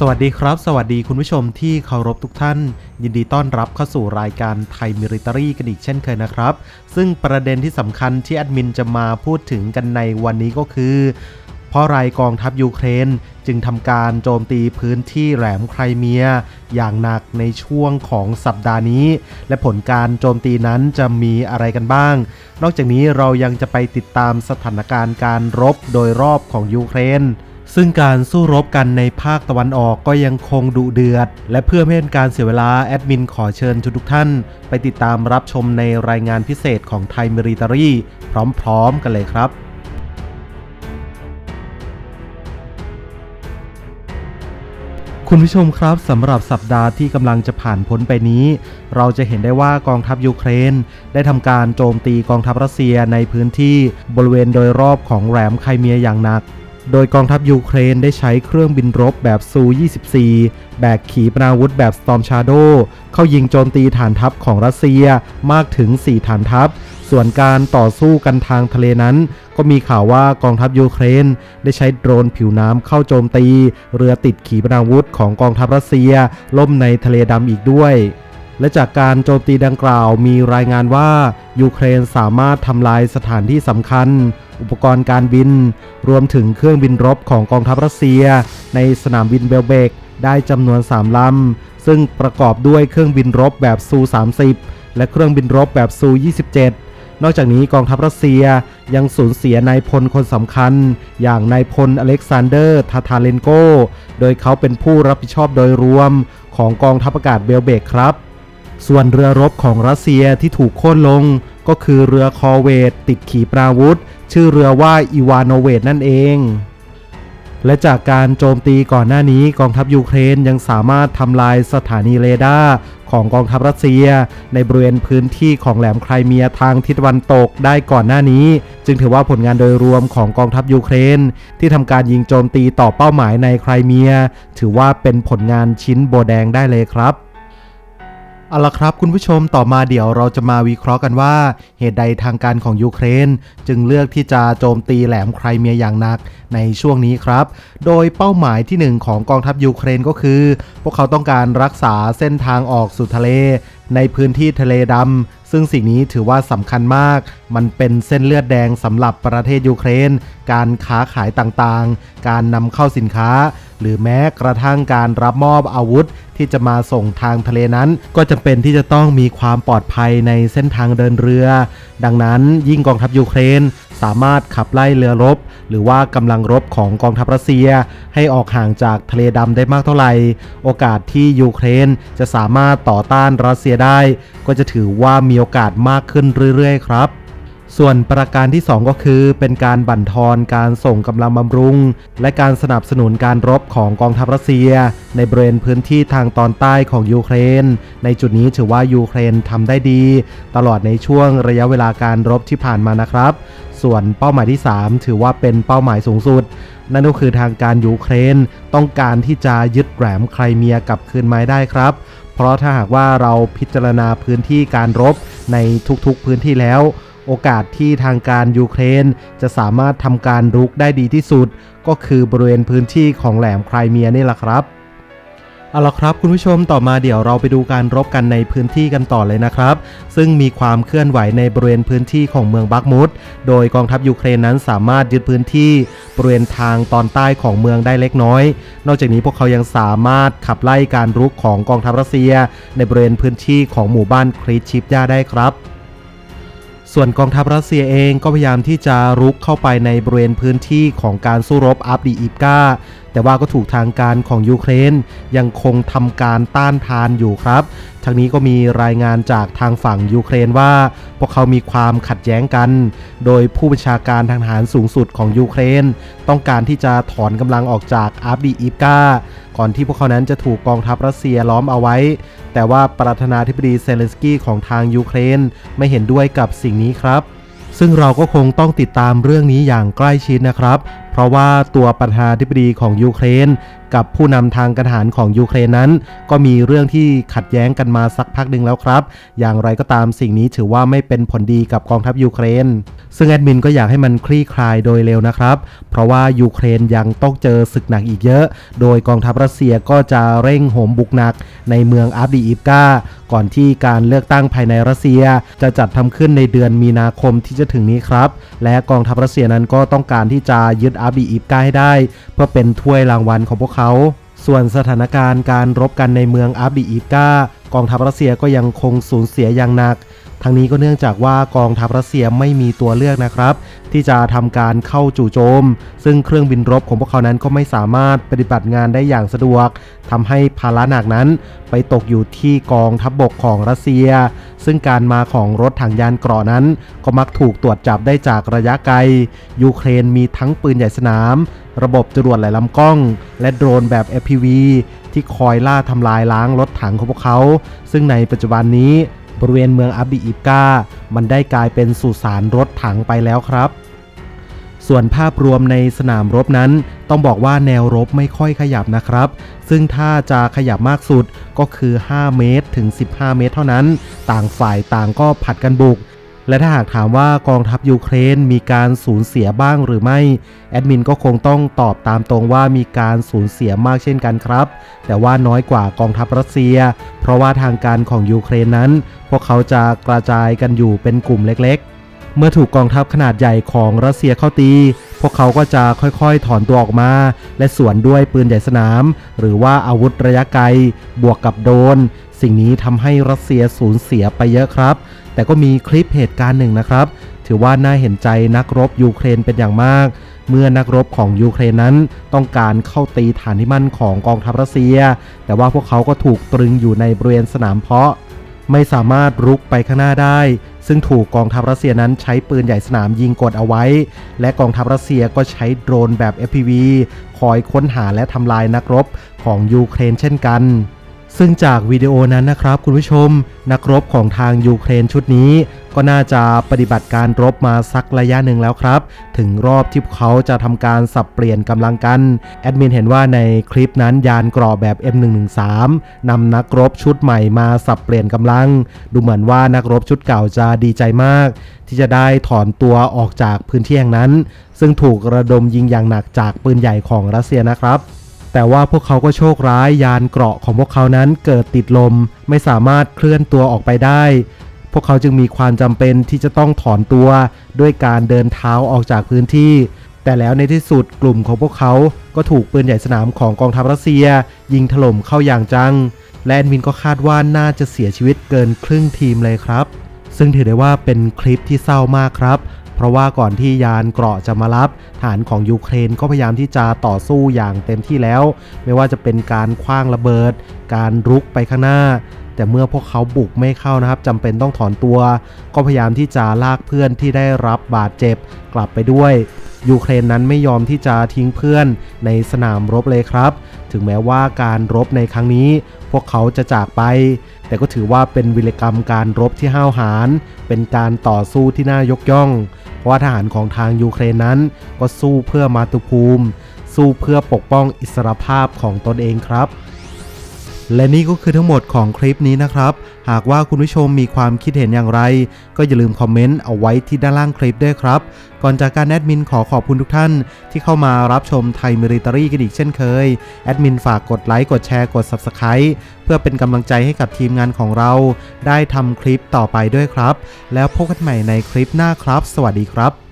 สวัสดีครับ สวัสดีคุณผู้ชมที่เคารพทุกท่าน ยินดีต้อนรับเข้าสู่รายการไทยมิริตรีกันอีกเช่นเคยนะครับ ซึ่งประเด็นที่สำคัญที่แอดมินจะมาพูดถึงกันในวันนี้ก็คือ เพราะไรกองทัพยูเครนจึงทำการโจมตีพื้นที่แหลมไครเมีย อย่างหนักในช่วงของสัปดาห์นี้ และผลการโจมตีนั้นจะมีอะไรกันบ้าง นอกจากนี้เรายังจะไปติดตามสถานการณ์การรบโดยรอบของยูเครน ซึ่งการสู้รบกันในภาคตะวันออกก็ยังคงดุเดือด และเพื่อไม่เป็นการเสียเวลาแอดมินขอเชิญทุกท่าน ไปติดตามรับชมในรายงานพิเศษของไทยมิริตรีพร้อมๆกันเลยครับคุณผู้ชมครับสำหรับสัปดาห์ที่กำลังจะผ่านพ้นไปนี้ เราจะเห็นได้ว่ากองทัพยูเครน ได้ทำการโจมตีกองทัพรัสเซียในพื้นที่บริเวณโดยรอบของแหลมไครเมียอย่างหนัก โดยกองทัพยูเครนได้ใช้เครื่องบินรบแบบซู 24 แบกขีปนาวุธแบบ Storm Shadow เข้ายิงโจมตีฐานทัพของรัสเซียมากถึง 4 ฐานทัพ ส่วนการต่อสู้กันทางทะเลนั้น ก็มีข่าวว่ากองทัพยูเครน ได้ใช้โดรนผิวน้ำเข้าโจมตี เรือติดขีปนาวุธของกองทัพรัสเซียล่มในทะเลดำอีกด้วยและจากการโจมตีดังกล่าวมีรายงานว่า ยูเครนสามารถทำลายสถานที่สำคัญ อุปกรณ์การบิน รวมถึงเครื่องบินรบของกองทัพรัสเซีย ในสนามบินเบลเบกได้จำนวน 3 ลำ ซึ่งประกอบด้วยเครื่องบินรบแบบซู 30 และเครื่องบินรบแบบซู 27 นอกจากนี้กองทัพรัสเซียยังสูญเสียนายพลคนสำคัญ อย่างนายพลอเล็กซานเดอร์ ทาทาเลนโก โดยเขาเป็นผู้รับผิดชอบโดยรวมของกองทัพอากาศเบลเบกครับ ส่วนเรือรบของรัสเซียที่ถูกโค่นลง ก็คือเรือคอเวตติดขีปนาวุธ ชื่อเรือว่าอีวานโนเวตนั่นเอง และจากการโจมตีก่อนหน้านี้กองทัพยูเครนยังสามารถทำลายสถานีเรดาร์ของกองทัพรัสเซีย ในบริเวณพื้นที่ของแหลมไครเมียทางทิศตะวันตกได้ก่อนหน้านี้ จึงถือว่าผลงานโดยรวมของกองทัพยูเครน ที่ทำการยิงโจมตีต่อเป้าหมายในไครเมีย ถือว่าเป็นผลงานชิ้นโบแดงได้เลยครับ เอาละครับคุณผู้ชมต่อมาเดี๋ยวเราจะมาวิเคราะห์กันว่า เหตุใดทางการของยูเครน จึงเลือกที่จะโจมตีแหลมไครเมียอย่างหนักในช่วงนี้ครับ โดยเป้าหมายที่หนึ่งของกองทัพยูเครนก็คือ พวกเขาต้องการรักษาเส้นทางออกสู่ทะเลในพื้นที่ทะเลดำ ซึ่งสิ่งนี้ถือว่าสำคัญมาก มันเป็นเส้นเลือดแดงสำหรับประเทศยูเครน การค้าขายต่างๆ การนำเข้าสินค้า หรือแม้กระทั่งการรับมอบอาวุธที่จะมาส่งทางทะเลนั้น ก็จำเป็นที่จะต้องมีความปลอดภัยในเส้นทางเดินเรือ ดังนั้นยิ่งกองทัพยูเครน สามารถขับไล่เรือรบ หรือว่ากำลังรบของกองทัพรัสเซีย ให้ออกห่างจากทะเลดำได้มากเท่าไหร่ โอกาสที่ยูเครนจะสามารถต่อต้านรัสเซียได้ ก็จะถือว่ามีโอกาสมากขึ้นเรื่อยๆ ครับ ส่วนประการที่ 2 ก็คือ เป็นการบั่นทอนการส่งกำลังบำรุง และการสนับสนุนการรบของกองทัพรัสเซีย ในบริเวณพื้นที่ทางตอนใต้ของยูเครน ในจุดนี้ถือว่ายูเครนทำได้ดี ตลอดในช่วงระยะเวลาการรบที่ผ่านมานะครับ ส่วนเป้าหมายที่ 3 ถือว่าเป็นเป้าหมายสูงสุด นั่นก็คือทางการยูเครน ต้องการที่จะยึดแหลมไครเมียกลับคืนมาได้ครับ เพราะถ้าหากว่าเราพิจารณาพื้นที่การรบในทุกๆพื้นที่แล้ว โอกาสที่ทางการยูเครน จะสามารถทำการรุกได้ดีที่สุด ก็คือบริเวณพื้นที่ของแหลมไครเมียนี่แหละครับเอาละครับคุณผู้ชมต่อมาเดี๋ยวเราไปดูการรบกันในพื้นที่กันต่อเลยนะครับ ซึ่งมีความเคลื่อนไหวในบริเวณพื้นที่ของเมืองบักมุดโดยกองทัพยูเครนนั้นสามารถยึดพื้นที่บริเวณทางตอนใต้ของเมืองได้เล็กน้อย นอกจากนี้พวกเขายังสามารถขับไล่การรุกของกองทัพรัสเซีย ในบริเวณพื้นที่ของหมู่บ้านคริสชิปยาได้ครับ ส่วนกองทัพรัสเซียเองก็พยายามที่จะรุกเข้าไปในบริเวณพื้นที่ของการสู้รบอัฟดีอิฟกา แต่ว่าก็ถูกทางการของยูเครนยังคงทำการต้านทานอยู่ครับทางนี้ก็มีรายงานจากทางฝั่งยูเครนว่า พวกเขามีความขัดแย้งกัน โดยผู้บัญชาการทางทหารสูงสุดของยูเครน ต้องการที่จะถอนกำลังออกจากอัฟดีอิฟกาก่อนที่พวกเขานั้นจะถูกกองทัพรัสเซียล้อมเอาไว้ แต่ว่าประธานาธิบดีเซเลนสกี้ของทางยูเครนไม่เห็นด้วยกับสิ่งนี้ครับซึ่งเราก็คงต้องติดตามเรื่องนี้อย่างใกล้ชิดนะครับ เพราะว่าตัวประธานาธิบดีของยูเครน กับผู้นำทางการทหารของยูเครนนั้น ก็มีเรื่องที่ขัดแย้งกันมาสักพักหนึ่งแล้วครับ อย่างไรก็ตามสิ่งนี้ถือว่าไม่เป็นผลดีกับกองทัพยูเครน ซึ่งแอดมินก็อยากให้มันคลี่คลายโดยเร็วนะครับ เพราะว่ายูเครนยังต้องเจอศึกหนักอีกเยอะ โดยกองทัพรัสเซียก็จะเร่งโหมบุกหนักในเมืองอาบดีอิฟกาก่อนที่การเลือกตั้งภายในรัสเซีย จะจัดทำขึ้นในเดือนมีนาคมที่จะถึงนี้ครับ และกองทัพรัสเซียนั้นก็ต้องการที่จะยึดอาบีอิฟกาให้ได้ เพื่อเป็นถ้วยรางวัลของพวกเขาส่วนสถานการณ์การรบกันในเมืองอาบีอีฟกากองทัพรัสเซียก็ยังคงสูญเสียอย่างหนัก ทั้งนี้ก็เนื่องจากว่ากองทัพรัสเซียไม่มีตัวเลือกนะครับ ที่จะทำการเข้าจู่โจม ซึ่งเครื่องบินรบของพวกเขานั้นก็ไม่สามารถปฏิบัติงานได้อย่างสะดวกทำให้ภาระหนักนั้น ไปตกอยู่ที่กองทัพบบกของรัสเซีย ซึ่งการมาของรถถังยานเกราะนั้น ก็มักถูกตรวจจับได้จากระยะไกล ยูเครนมีทั้งปืนใหญ่สนาม ระบบจรวดหลายลำกล้อง และโดรนแบบ FPV ที่คอยล่าทำลายล้างรถถังของพวกเขา ซึ่งในปัจจุบันนี้ บริเวณเมืองอับบีอิบกามันได้กลายเป็นสุสานรถถังไปแล้วครับ ส่วนภาพรวมในสนามรบนั้น ต้องบอกว่าแนวรบไม่ค่อยขยับนะครับ ซึ่งถ้าจะขยับมากสุดก็คือ 5 เมตรถึง 15 เมตร เท่านั้น ต่างฝ่ายต่างก็ผัดกันบุก และถ้าหากถามว่ากองทัพยูเครนมีการสูญเสียบ้างหรือไม่ แอดมินก็คงต้องตอบตามตรงว่ามีการสูญเสียมากเช่นกันครับ แต่ว่าน้อยกว่ากองทัพรัสเซีย เพราะว่าทางการของยูเครนนั้น พวกเขาจะกระจายกันอยู่เป็นกลุ่มเล็กๆ เมื่อถูกกองทัพขนาดใหญ่ของรัสเซียเข้าตี พวกเขาก็จะค่อยๆ ถอนตัวออกมา และสวนด้วยปืนใหญ่สนาม หรือว่าอาวุธระยะไกล บวกกับโดน สิ่งนี้ทำให้รัสเซียสูญเสียไปเยอะครับ แต่ก็มีคลิปเหตุการณ์หนึ่งนะครับ ถือว่าน่าเห็นใจนักรบยูเครนเป็นอย่างมาก เมื่อนักรบของยูเครนนั้นต้องการเข้าตีฐานที่มั่นของกองทัพรัสเซีย แต่ว่าพวกเขาก็ถูกตรึงอยู่ในบริเวณสนามเพาะ ไม่สามารถรุกไปข้างหน้าได้ซึ่งถูกกองทัพรัสเซียนั้นใช้ปืนใหญ่สนามยิงกดเอาไว้ และกองทัพรัสเซียก็ใช้โดรนแบบ FPV คอยค้นหาและทำลายนักรบของยูเครนเช่นกัน ซึ่งจากวิดีโอนั้นนะครับคุณผู้ชม นักรบของทางยูเครนชุดนี้ ก็น่าจะปฏิบัติการรบมาสักระยะหนึ่งแล้วครับ ถึงรอบที่เขาจะทำการสับเปลี่ยนกำลังกัน แอดมินเห็นว่าในคลิปนั้นยานเกราะแบบ M113 นำนักรบชุดใหม่มาสับเปลี่ยนกำลัง ดูเหมือนว่านักรบชุดเก่าจะดีใจมาก ที่จะได้ถอนตัวออกจากพื้นที่แห่งนั้น ซึ่งถูกระดมยิงอย่างหนักจากปืนใหญ่ของรัสเซียนะครับ แต่ว่าพวกเขาก็โชคร้ายยานเกราะของพวกเขานั้นเกิดติดลม ไม่สามารถเคลื่อนตัวออกไปได้ พวกเขาจึงมีความจำเป็นที่จะต้องถอนตัวด้วยการเดินเท้าออกจากพื้นที่ แต่แล้วในที่สุดกลุ่มของพวกเขาก็ถูกปืนใหญ่สนามของกองทัพรัสเซีย ยิงถล่มเข้าอย่างจัง และแอดมินก็คาดว่าน่าจะเสียชีวิตเกินครึ่งทีมเลยครับ ซึ่งถือได้ว่าเป็นคลิปที่เศร้ามากครับ เพราะว่าก่อนที่ยานเกราะจะมารับฐานของยูเครนก็พยายามที่จะต่อสู้อย่างเต็มที่แล้ว ไม่ว่าจะเป็นการคว้างระเบิด การรุกไปข้างหน้า แต่เมื่อพวกเขาบุกไม่เข้านะครับจำเป็นต้องถอนตัว ก็พยายามที่จะลากเพื่อนที่ได้รับบาดเจ็บกลับไปด้วยยูเครนนั้นไม่ยอมที่จะทิ้งเพื่อนในสนามรบเลยครับ ถึงแม้ว่าการรบในครั้งนี้ พวกเขาจะจากไป แต่ก็ถือว่าเป็นวิรกรรมการรบที่ห้าวหาญ เป็นการต่อสู้ที่น่ายกย่อง ราะว่าทหารของทางยูเครนนั้น ก็สู้เพื่อมาตุภูมิ สู้เพื่อปกป้องอิสรภาพของตนเองครับ และนี่ก็คือทั้งหมดของคลิปนี้นะครับ หากว่าคุณผู้ชมมีความคิดเห็นอย่างไร ก็อย่าลืมคอมเมนต์เอาไว้ที่ด้านล่างคลิปด้วยครับ ก่อนจากการแอดมินขอขอบคุณทุกท่าน ที่เข้ามารับชมไทยมิริตรีกันอีกเช่นเคย แอดมินฝากกดไลค์ กดแชร์ กด Subscribe เพื่อเป็นกำลังใจให้กับทีมงานของเรา ได้ทำคลิปต่อไปด้วยครับ แล้วพบกันใหม่ในคลิปหน้าครับ สวัสดีครับ